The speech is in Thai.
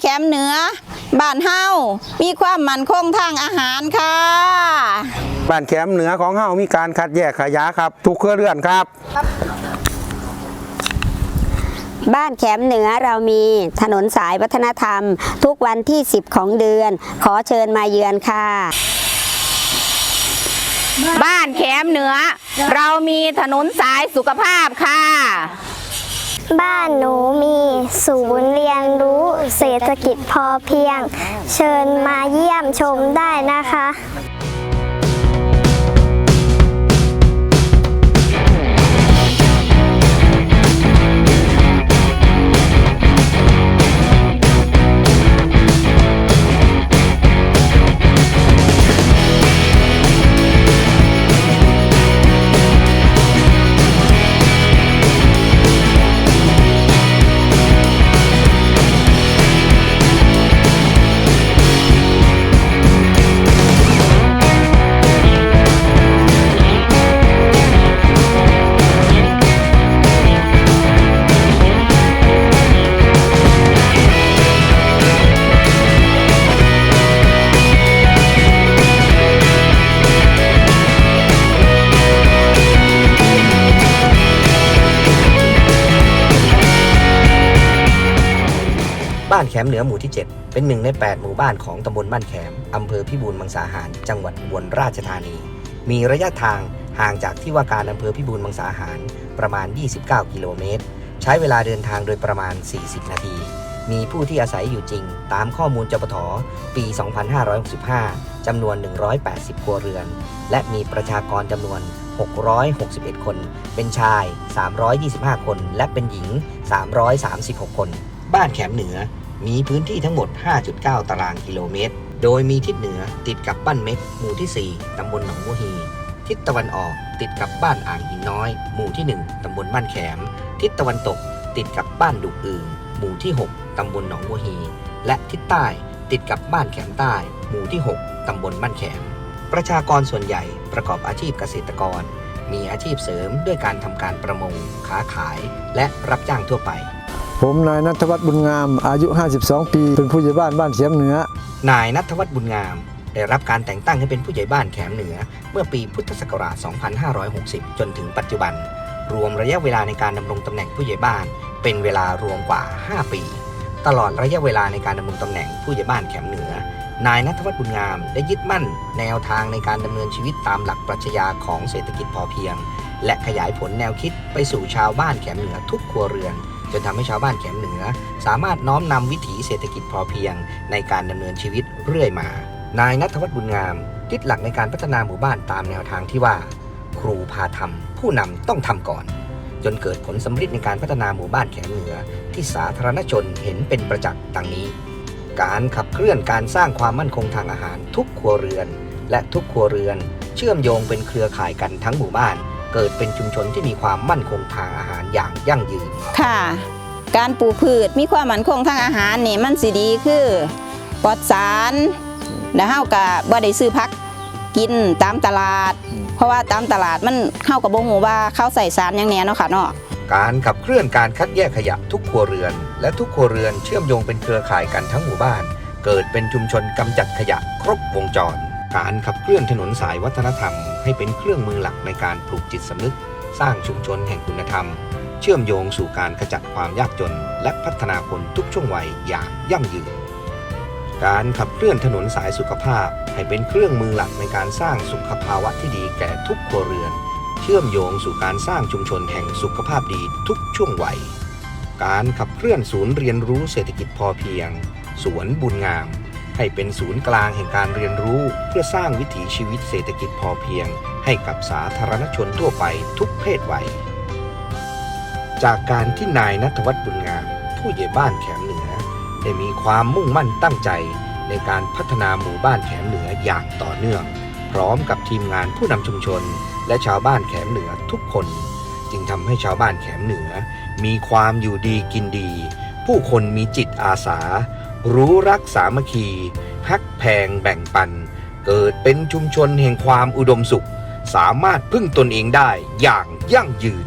แคมป์เหนือบ้านเฮามีความมั่นคงทางอาหารค่ะ บ้านแคมป์เหนือของเฮามีการคัดแยกขยะครับ ทุกเครือเรือนครับ บ้านแคมป์เหนือเรามีถนนสายวัฒนธรรม ทุกวันที่ 10 ของเดือน ขอเชิญมาเยือนค่ะ บ้านแคมป์เหนือ เรามีถนนสายสุขภาพค่ะ บ้านหนูมีศูนย์เรียนรู้เศรษฐกิจพอเพียง เชิญมาเยี่ยมชมได้นะคะ บ้านแขมเหนือหมู่ที่ 7 เป็นหนึ่งใน 8 หมู่บ้านของตำบลบ้านแขม อำเภอพิบูลมังสาหาร จังหวัดอุบลราชธานี มีระยะทางห่างจากที่ว่าการอำเภอพิบูลมังสาหารประมาณ 29 กิโลเมตร ใช้เวลาเดินทางโดยประมาณ 40 นาที มีผู้ที่อาศัยอยู่จริง ตามข้อมูลจปทปี 2565 จำนวน 180 ครัวเรือน และมีประชากรจำนวน 661 คน เป็นชาย 325 คน และเป็นหญิง 336 คนบ้านแขมเหนือ มีพื้นที่ทั้งหมด 5.9 ตารางกิโลเมตร โดยมีทิศเหนือติดกับบ้านเม็ก หมู่ที่ 4 ตำบลหนองบัวฮี ทิศตะวันออกติดกับบ้านอ่างหินน้อย หมู่ที่ 1 ตำบลบ้านแขม ทิศตะวันตกติดกับบ้านดุอึ่งหมู่ที่ 6 ตำบลหนองบัวฮี และทิศใต้ติดกับบ้านแขมใต้ หมู่ที่ 6 ตำบลบ้านแขม ประชากรส่วนใหญ่ประกอบอาชีพเกษตรกร มีอาชีพเสริมด้วยการทำการประมงค้าขาย และรับจ้างทั่วไป ผมนายนัทวัฒน์บุญงาม อายุ 52 ปี เป็นผู้ใหญ่บ้านบ้านเสียมเหนือ นายนัทวัฒน์บุญงาม ได้รับการแต่งตั้งให้เป็นผู้ใหญ่บ้านแขมเหนือ เมื่อปีพุทธศักราช 2560 จนถึงปัจจุบัน รวมระยะเวลาในการดำรงตำแหน่งผู้ใหญ่บ้าน เป็นเวลารวมกว่า 5 ปี ตลอดระยะเวลาในการดำรงตำแหน่งผู้ใหญ่บ้านแขมเหนือ นายนัทวัฒน์บุญงาม ได้ยึดมั่น แนวทางในการดำเนินชีวิตตามหลักปรัชญาของเศรษฐกิจพอเพียง และขยายผลแนวคิดไปสู่ชาวบ้านแขมเหนือทุกครัวเรือน จนทำให้ชาวบ้านแขมเหนือ สามารถน้อมนำวิถีเศรษฐกิจพอเพียง ในการดำเนินชีวิตเรื่อยมา นายนัทวัฒน์บุญงามยึดหลักในการพัฒนาหมู่บ้านตามแนวทางที่ว่า ครูพาทำผู้นำต้องทำก่อน จนเกิดผลสำเร็จในการพัฒนาหมู่บ้านแขมเหนือ ที่สาธารณชนเห็นเป็นประจักษ์ดังนี้ การขับเคลื่อนการสร้างความมั่นคงทางอาหารทุกครัวเรือน และทุกครัวเรือน เชื่อมโยงเป็นเครือข่ายกันทั้งหมู่บ้าน เกิดเป็นชุมชนที่มีความมั่นคงทางอาหารอย่างยั่งยืน ค่ะ การปลูกพืชมีความมั่นคงทางอาหารนี่มันสิดีคือปลอดสารแล้วเฮาก็บ่ได้ซื้อพักกินตามตลาด เพราะว่าตามตลาดมันเฮาก็บ่ฮู้ว่าเขาใส่สารหยังแหน่เนาะค่ะเนาะการขับเคลื่อนการคัดแยกขยะทุกครัวเรือน และทุกครัวเรือนเชื่อมโยงเป็นเครือข่ายกันทั้งหมู่บ้าน เกิดเป็นชุมชนกำจัดขยะครบวงจร การขับเคลื่อนถนนสายวัฒนธรรม ให้เป็นเครื่องมือหลักในการปลูกจิตสำนึก สร้างชุมชนแห่งคุณธรรม เชื่อมโยงสู่การขจัดความยากจน และพัฒนาคนทุกช่วงวัยอย่างยั่งยืน การขับเคลื่อนถนนสายสุขภาพ ให้เป็นเครื่องมือหลักในการสร้างสุขภาวะที่ดีแก่ทุกครัวเรือน เชื่อมโยงสู่การสร้างชุมชนแห่งสุขภาพดีทุกช่วงวัย การขับเคลื่อนศูนย์เรียนรู้เศรษฐกิจพอเพียง สวนบุญงาม ให้เป็นศูนย์กลางแห่งการเรียนรู้เพื่อสร้างวิถีชีวิตเศรษฐกิจพอเพียง ให้กับสาธารณชนทั่วไปทุกเพศวัย จากการที่นายนัทวัฒน์บุญงาม ผู้ใหญ่บ้านแขมเหนือ ได้มีความมุ่งมั่นตั้งใจในการพัฒนาหมู่บ้านแขมเหนืออย่างต่อเนื่อง พร้อมกับทีมงานผู้นำชุมชน และชาวบ้านแขมเหนือทุกคน จึงทำให้ชาวบ้านแขมเหนือ มีความอยู่ดีกินดี ผู้คนมีจิตอาสา รู้รักสามัคคีฮักแพงแบ่งปัน เกิดเป็นชุมชนแห่งความอุดมสุข สามารถพึ่งตนเองได้อย่างยั่งยืน